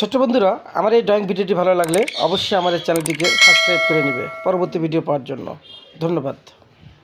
ছোট্ট বন্ধুরা, আমার এই ড্রয়িং ভিডিওটি ভালো লাগলে অবশ্যই আমাদের চ্যানেলটিকে সাবস্ক্রাইব করে নেবে। পরবর্তী ভিডিও পাওয়ার জন্য। ধন্যবাদ।